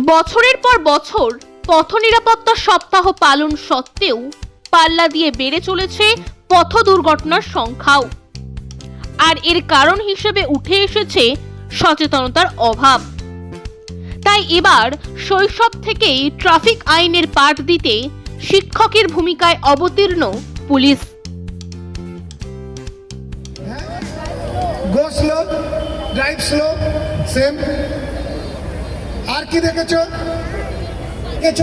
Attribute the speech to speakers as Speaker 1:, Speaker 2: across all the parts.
Speaker 1: বছরের পর বছর পথ নিরাপত্তা সপ্তাহ পালন সত্ত্বেও পাল্লা দিয়ে বেড়ে চলেছে পথ দুর্ঘটনার সংখ্যাও। আর এর কারণ হিসেবে উঠে এসেছে সচেতনতার অভাব। তাই এবার শৈশব থেকেই ট্রাফিক আইনের পাঠ দিতে শিক্ষকের ভূমিকায় অবতীর্ণ পুলিশ।
Speaker 2: স্লো ড্রাইভ স্লো সেম আর কি দেখেছ? দেখেছ?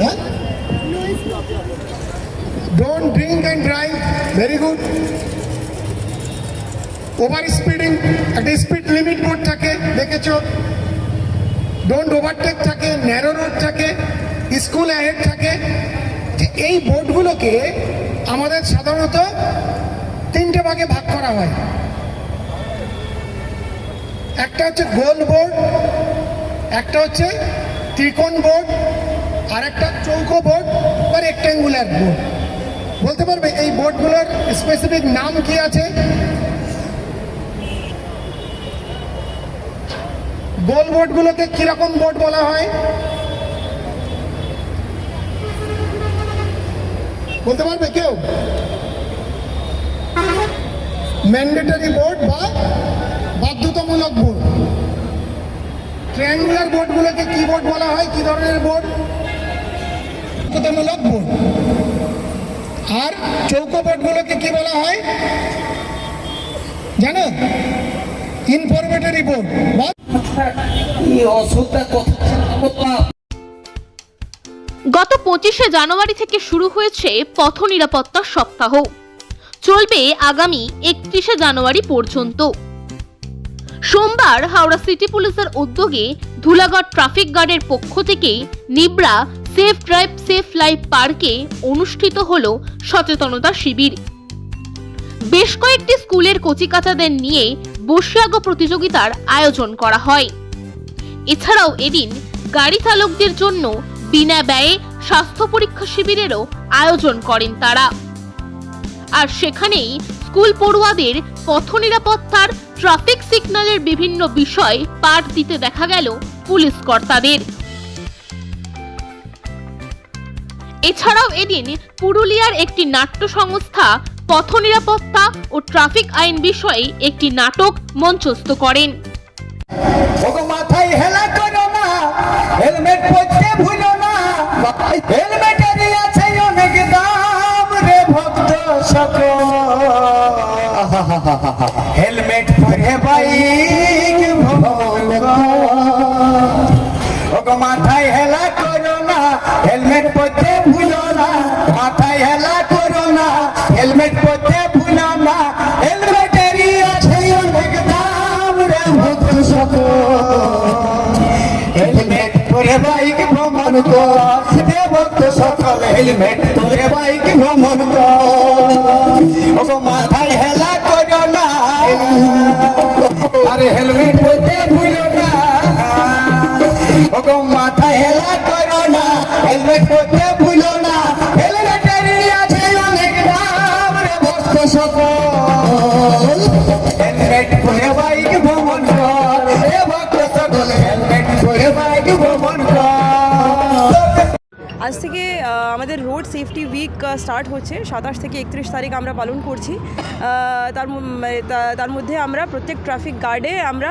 Speaker 2: হ্যাঁ? Don't drink and drive very good over speeding একটা স্পিড লিমিট বোর্ড থাকে, দেখেছ? ডোন্ট ওভারটেক থাকে ন্যারো রোড থাকে স্কুল অ্যাহেড থাকে। এই বোর্ডগুলোকে আমাদের সাধারণত তিনটে ভাগে ভাগ করা হয়। একটা হচ্ছে গোল বোর্ড, একটা হচ্ছে ত্রিকোণ বোর্ড, আর একটা চৌকো বোর্ড বা রেক্ট্যাঙ্গুলার বোর্ড। বলতে পারবে এই বোর্ডগুলোর স্পেসিফিক নাম কি আছে? গোল বোর্ডগুলোকে কীরকম বোর্ড বলা হয়? বলতে পারবে কেউ? ম্যান্ডেটরি বোর্ড বা বাধ্যতামূলক বোর্ড ট্রায়াঙ্গুলার বোর্ডগুলোকে কি বোর্ড বলা হয়? কি ধরনের বোর্ড বাধ্যতামূলক বোর্ড আর চৌকো বোর্ডগুলোকে কি বলা হয়? জানো? ইনফরমেটরি বোর্ড
Speaker 1: গত পঁচিশে জানুয়ারি থেকে শুরু হয়েছে পথ নিরাপত্তা সপ্তাহ। চলবে আগামী একত্রিশে জানুয়ারি পর্যন্ত। সোমবার হাওড়া সিটি পুলিশের উদ্যোগে ধুলাগড় ট্রাফিক গার্ডের পক্ষ থেকে Nibra safe drive, safe life পার্কে অনুষ্ঠিত হল সচেতনতা শিবির। বেশ কয়েকটি স্কুলের কচিকাচাদের নিয়ে বসিয়াগো প্রতিযোগিতার আয়োজন করা হয়। এছাড়াও এদিন গাড়ি চালকদের জন্য বিনা ব্যয়ে স্বাস্থ্য পরীক্ষা শিবিরেরও আয়োজন করেন তারা। আর সেখানেই স্কুল পড়ুয়াদের পথ নিরাপত্তার ট্রাফিক সিগন্যালের বিভিন্ন বিষয় পাঠ দিতে দেখা গেল পুলিশ কর্তাদের। এছাড়াও এদিন পুরুলিয়ার একটি নাট্য সংস্থা পথ নিরাপত্তা ও ট্রাফিক আইন বিষয়ে একটি নাটক মঞ্চস্থ করেন।
Speaker 3: হেলমেট হেলমেটেরই পরতে ভুলো না, মাথায় হেলা করো না, হেলমেট পরতে ভুলো না, হেলমেটেরই আছে অনেক দাম রে ভক্ত সকল। হেলমেট পরে বাইক ভ্রমণ কর রে ভক্ত সকল, হেলমেট পরে বাইক ভ্রমণ কর। মাথায় হেলা করো না, আরে হেলমেট হেলমেট পরতে ভুলো
Speaker 4: আজ থেকে আমাদের রোড সেফটি উইক স্টার্ট হচ্ছে। সাতাশ থেকে একত্রিশ তারিখ আমরা পালন করছি। তার মানে তার মধ্যে আমরা প্রত্যেক ট্রাফিক গার্ডে আমরা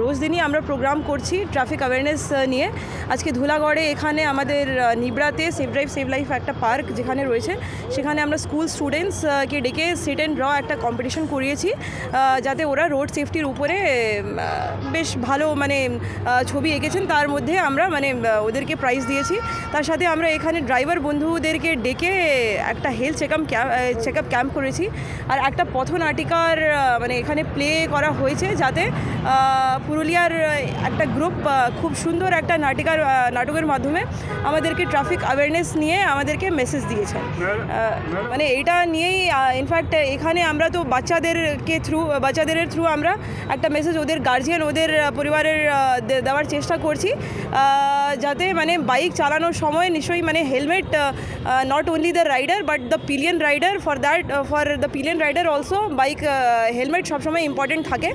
Speaker 4: রোজ দিনই আমরা প্রোগ্রাম করছি ট্রাফিক অ্যাওয়ারনেস নিয়ে। আজকে ধুলাগড়ে এখানে আমাদের নিবড়াতে সেফ ড্রাইভ সেভ লাইফ একটা পার্ক যেখানে রয়েছে। সেখানে আমরা স্কুল স্টুডেন্টসকে ডেকে সিট অ্যান্ড ড্র একটা কম্পিটিশন করিয়েছি। যাতে ওরা রোড সেফটির উপরে বেশ ভালো মানে ছবি এঁকেছেন। তার মধ্যে আমরা মানে ওদেরকে প্রাইজ দিয়েছি। তার সাথে আমরা এখানে ড্রাইভার বন্ধুদেরকে ডেকে একটা health checkup check up camp করেছি। আর একটা পথনাটিকার মানে এখানে প্লে করা হয়েছে যাতে পুরুলিয়ার একটা গ্রুপ খুব সুন্দর একটা নাটিকার নাটকের মাধ্যমে আমাদেরকে ট্রাফিক অ্যাওয়ারনেস নিয়ে আমাদেরকে মেসেজ দিয়েছেন আহ, মানে এটা নিয়েই ইনফ্যাক্ট এখানে আমরা তো বাচ্চাদেরকে থ্রু বাচ্চাদের থ্রু আমরা একটা মেসেজ ওদের গার্জিয়ান ওদের পরিবারের দেওয়ার চেষ্টা করছি। যাতে মানে বাইক চালানোর সময় নিঃসন্দেহে অবশ্যই মানে helmet not only the rider but the pillion rider for that for the pillion rider also bike helmet সবসময় ইম্পর্টেন্ট থাকে।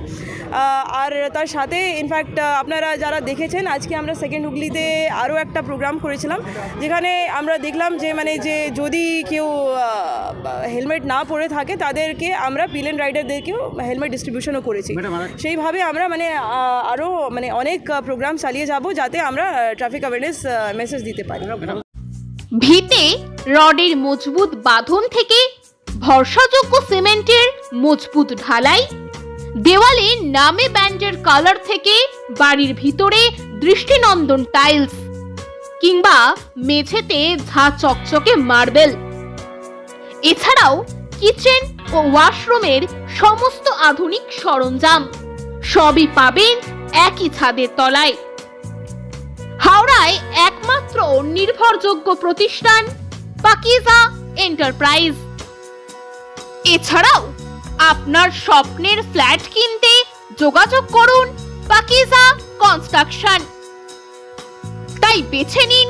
Speaker 4: আর তার সাথে ইনফ্যাক্ট আপনারা যারা দেখেছেন আজকে আমরা সেকেন্ড হুগলিতে আরও একটা প্রোগ্রাম করেছিলাম যেখানে আমরা দেখলাম যে মানে যে যদি কেউ হেলমেট না পরে থাকে তাদেরকে আমরা পিলিয়ন রাইডারদেরকেও হেলমেট ডিস্ট্রিবিউশনও করেছি। সেইভাবে আমরা মানে আরও মানে অনেক প্রোগ্রাম চালিয়ে যাব যাতে আমরা ট্রাফিক অ্যাওয়ারনেস মেসেজ দিতে পারি।
Speaker 1: ভিতে রডের মজবুত বাঁধন থেকে ভরসাযোগ্য সিমেন্টের মজবুত ঢালাই, দেওয়ালে নামে ব্যান্ডের কালার থেকে বাড়ির ভিতরে দৃষ্টিনন্দন টাইলস কিংবা মেঝেতে ঝা চকচকে মার্বেল। এছাড়াও কিচেন ও ওয়াশরুমের সমস্ত আধুনিক সরঞ্জাম সবই পাবেন একই ছাদের তলায়। হাওড়ায় একমাত্র নির্ভরযোগ্য প্রতিষ্ঠান পাকিজা এন্টারপ্রাইজ। এছাড়াও আপনার স্বপ্নের ফ্ল্যাট কিনতে যোগাযোগ করুন পাকিজা কনস্ট্রাকশন। তাই বেছে নিন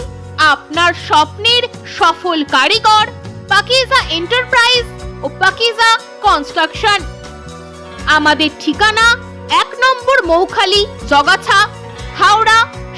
Speaker 1: আপনার স্বপ্নের সফল কারিগর পাকিজা এন্টারপ্রাইজ ও পাকিজা কনস্ট্রাকশন। আমাদের ঠিকানা এক নম্বর মৌখালি জগাছা, হাওড়া